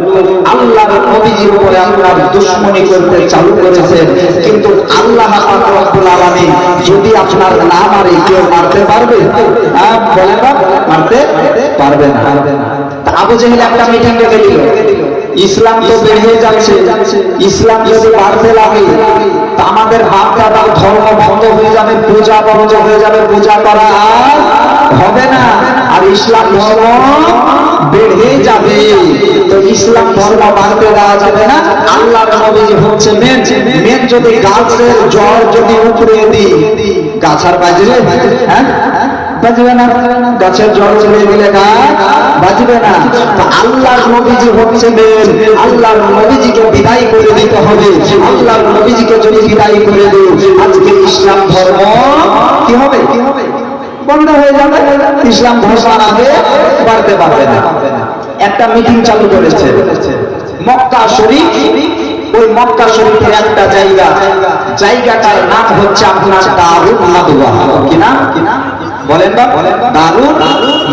উপরে দুশ্মনী করতে চালু করেছেন। কিন্তু আল্লাহ যদি আপনার না মারে কেউ মারতে পারবে হ্যাঁ বলে না, মারতে পারবে না। আবু একটা মিটিং দিল। ইসলাম তো বেরিয়ে যাচ্ছে, ইসলাম যদি বাড়তে লাগে আমাদের বাপ দাদার ধর্ম ভঙ্গ হয়ে যাবে পূজা বন্ধ হয়ে যাবে, পূজা করা আর হবে না। আর ইসলাম ধর্ম বেড়ে যাবে। তো ইসলাম ধর্ম বাড়তে দেওয়া যাবে না। আল্লাহ নবীজি হচ্ছে মেন মেন যদি গাছের জ্বর যদি উপরে দিই গাছ আর বাজবে হ্যাঁ না। গাছের জল গেলে বাজবে না। হচ্ছে মেন বিদায় করে হবে। নবীজিকে যদি করে ইসলাম ধর্ম কি হবে? বন্ধ হয়ে যাবে, ইসলাম ধর্ম আগে বাড়তে পারবে না। একটা মিটিং চালু করেছে, মক্কা শরীফ। ওই মক্কা শরীফের একটা জায়গা, জায়গাটার নাম হচ্ছে আপনার দারুণ নাদুয়া। কি নাম? কি নাম বলেন বা দারুণ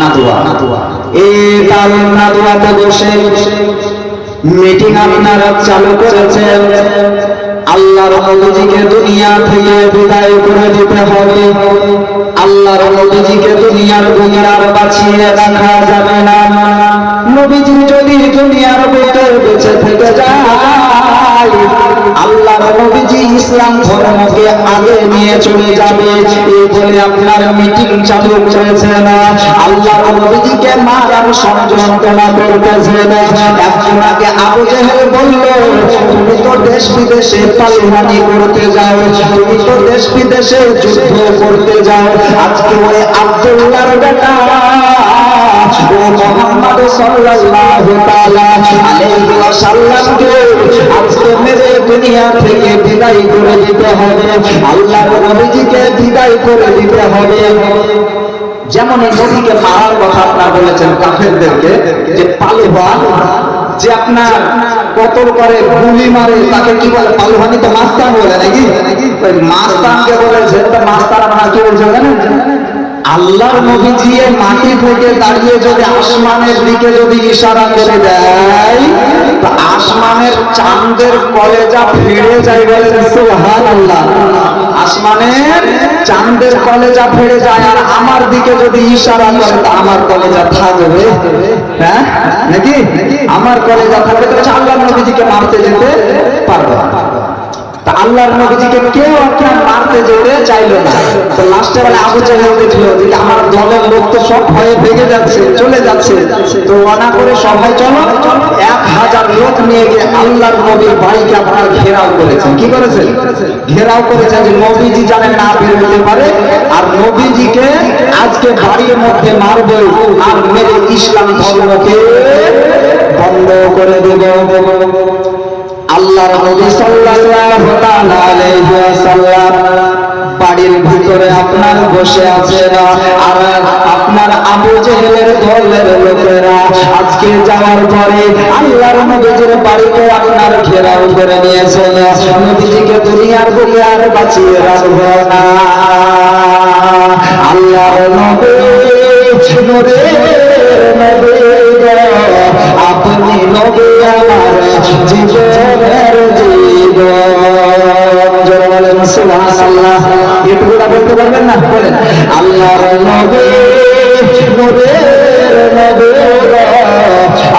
নাদুয়া। এই দারুণ নাদুয়াতে বসে। মিটিং আপনারা চালু করেছেন আল্লাহর নবীজিকে দুনিয়া থেকে বিদায় করে দিতে হবে। আল্লাহর নবীজিকে দুনিয়ার গুণার বাঁচিয়ে রাখা যাবে না। নবীজি যদি দুনিয়ার বুকে বেঁচে থেকে যায়, আল্লাহর নবীজি ইসলাম ধর্মকে আগে নিয়ে চলে যাবে। এই বলে আপনার মিটিং চালু করেছে না। আল্লাহর নবীজিকে মারার ষড়যন্ত্রণা করতেছে না। একজনাকে আবু জেহেল বলল, তুমি তো দেশ বিদেশে পালিমানি করতে যাও, তুমি তো দেশ বিদেশে যুদ্ধ করতে যাও। আজকে ওই আব্দুল্লাহর বেটা মোহাম্মদ সাল্লাল্লাহু তাআলা আলাইহি ওয়াসাল্লামকে আজকে মেরে দুনিয়া থেকে বিদায় করে দিতে হবে। আল্লাহর নবীজিকে বিদায় করে দিতে হবে। যেমন নবীকে মারার কথা আপনার বলেছেন কাফেরদেরকে, যে পালুবান যে আপনার কতল করে গুলি মারে, তাকে কি বলে পালুহানি তো মাস্তান বলে নাকি? মাস্তানকে বলেছে মাস্তান আপনার কি বলছে জানেন আল্লাহর নবীজি মাটি থেকে দাঁড়িয়ে যদি আসমানের দিকে যদি ইশারা করে দেয় তো আসমানের চাঁদের কলেজা ফেড়ে যায় বলে সুবহানাল্লাহ। আসমানের চাঁদের কলেজা ফেড়ে যায় আর আমার দিকে যদি ইশারা করে তো আমার কলেজা থাকবে। হ্যাঁ? নাকি? আমার কলেজা থাকবে তো আল্লাহর আল্লাহর নবীজিকে কেউ আপনার মারতে যেতে চাইলো না, তো লাস্টে বেলা আবু জাহেল দেখল যে আমার দলের লোক তো সব ভয়ে ভেঙে যাচ্ছে, চলে যাচ্ছে। তো ওনা করে সবাই, চলো, এক হাজার লোক নিয়ে গিয়ে আল্লাহর নবীর বাড়িকে আপনার ঘেরাও করেছেন। কি করেছেন? ঘেরাও করেছেন যে নবীজি জানেন না বের হতে পারে, আর নবীজিকে আজকে বাড়ির মধ্যে মারবে আর মেরে ইসলাম ধর্মকে বন্ধ করে দেব। আল্লাহর নবী সাল্লাল্লাহু তাআলা আলাইহি ওয়াসাল্লাম বাড়ির ভিতরে আপনার বসে আছেন আর আপনার আবু জেহেলের দলের লোকেরা আজকে যাওয়ার পরে আল্লাহর নবীজির বাড়িতে আপনার ঘেরাও করে নিয়েছেন নবীজিকে দুনিয়ার আর বাঁচিয়ে রাখব না। না বলেন আল্লাহর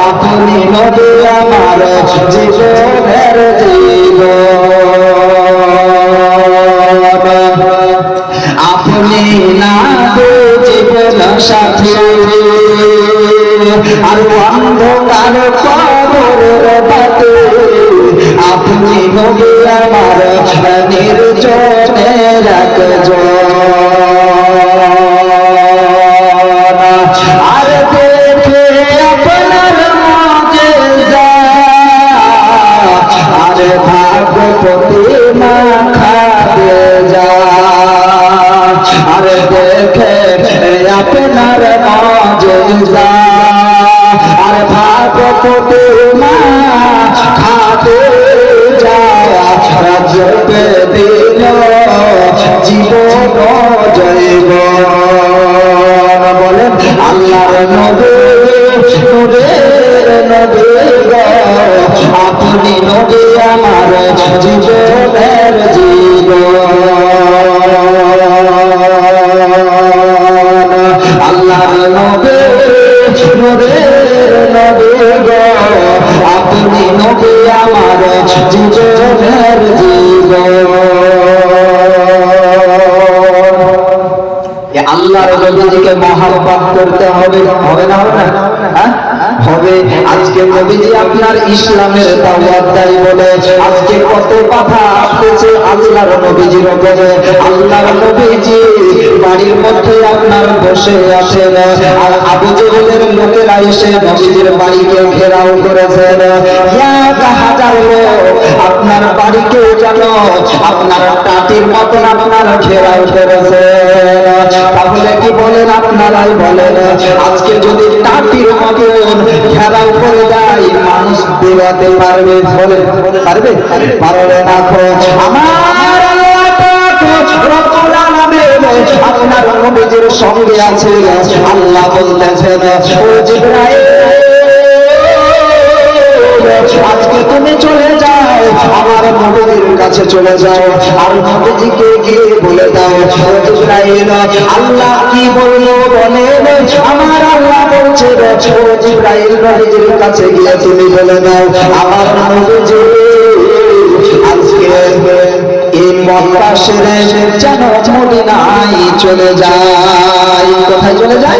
আপনি নবী আমার জীবনের জীবন। আপনি না জীবন সাথী। আর অন্ধকার আপনি নবী আমার আর আপনি নবী আমার জীবনের জীবন আল্লাহর নবী নূরের নবী গো আপনি নবী আমার জীবনের জীবন এ আল্লাহর নবীজিকে মহাব্বত করতে হবে হবে না হবে না? হবে। আজকে নবীজি আপনার ইসলামের দাওয়াত দেয় বলে আজকে কত কথা আসতেছে আল্লাহর নবীজির উপরে। আল্লাহর নবীজি বাড়ির মধ্যে আপনার বসে আছেন। আর আবু জেহেলের লোকেরা এসে নবীজির বাড়িকে ঘেরাও করেছেন। আপনার বাড়িকে যেন আপনার টাটির মতন আপনার ঘেরাও করেছে তাহলে কি বলেন আপনারাই বলেন? আজকে যদি টাটির মতন উপরে যায়, মানুষ বেরোতে পারবে পারবে? পারবে না তো আমার আপনার নবীজির সঙ্গে আছে। আল্লাহ জিবরাইল আজকে তুমি চলে যাও, আমার নবীর কাছে চলে যাও। আর নবীজিকে গিয়ে বলে দাও জিবরাইল, আল্লাহ কি বলল বলে আমার আল্লাহ বলছে ও জিবরাইল নবীজির কাছে গিয়ে তুমি বলে দাও, আমার নবীজি, আজকে এই মক্কা যেন মদিনায় চলে যায়। কোথায় চলে যায়?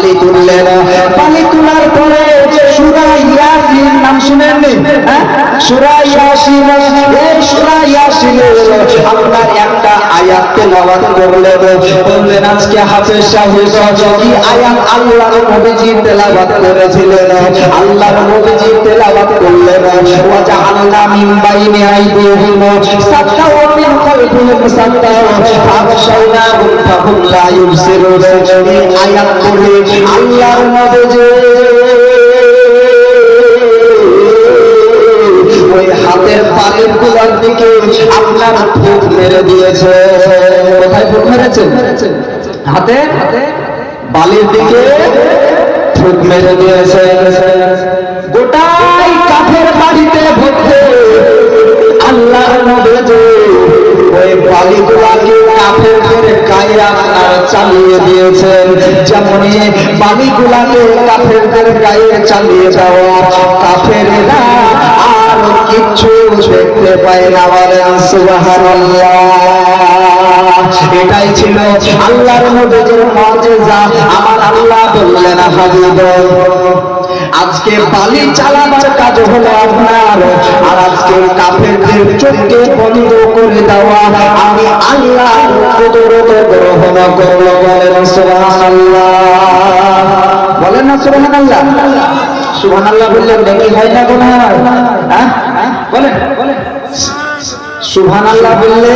বালি তুললেন। পালি তোলার পরে যে সুরা ইয়াসিন, নাম শুনেননি? হ্যাঁ? সুরা ইয়াসিন, এই সুরা ইয়াসিনের আপনার আয়াত তেলাওয়াত করলেন বললেন, আজকে হাফেজ সাহেব কি আয়াত আল্লাহর নবীজি তেলাওয়াত করেছিলেন। আল্লাহর নবীজি তেলাওয়াত করলেন। ওয়া জাআলনা মিন বাইনি আইদিহিম সাত্তা ওয়া মিন খালফিহিম সাত্তা ফাগশাওনাহুম ফাহুম লা ইউবসিরুন এই আয়াত পড়ে আল্লাহর নবীজি আপনার ফুক মেরে দিয়েছে। কোথায় ফুক মেরেছে? হাতে? বালির দিকে ফুক মেরে দিয়েছে। গোটাই কাঠের বাড়িতে ভর্তি আল্লাহর নবীজি ওই বালিগুলাকে কাফের করে গায়ে আপনার চালিয়ে দিয়েছেন যেমন বালিগুলাকে কাফেরদের গায়ে চালিয়ে যাওয়া কাফেরেরা আর কিচ্ছু দেখতে পায় না সুবহানাল্লাহ। এটাই ছিল আল্লাহর নবীজির মুজিজা। আমার আল্লাহ বললেন, হাবিব, আজকে বালি চালাবার কাজ হলো আপনার, আর আজকে কাফেরদের চোখকে বন্ধ করে দেওয়া। আমি আল্লাহ কুদরত গ্রহণ করল বলেন সুবহানাল্লাহ। বলেন না, সুবহানাল্লাহ। সুবহানাল্লাহ বললেন নাকি হয় না কোন? হ্যাঁ? বলেন। বলেন। সুবহানাল্লাহ বললে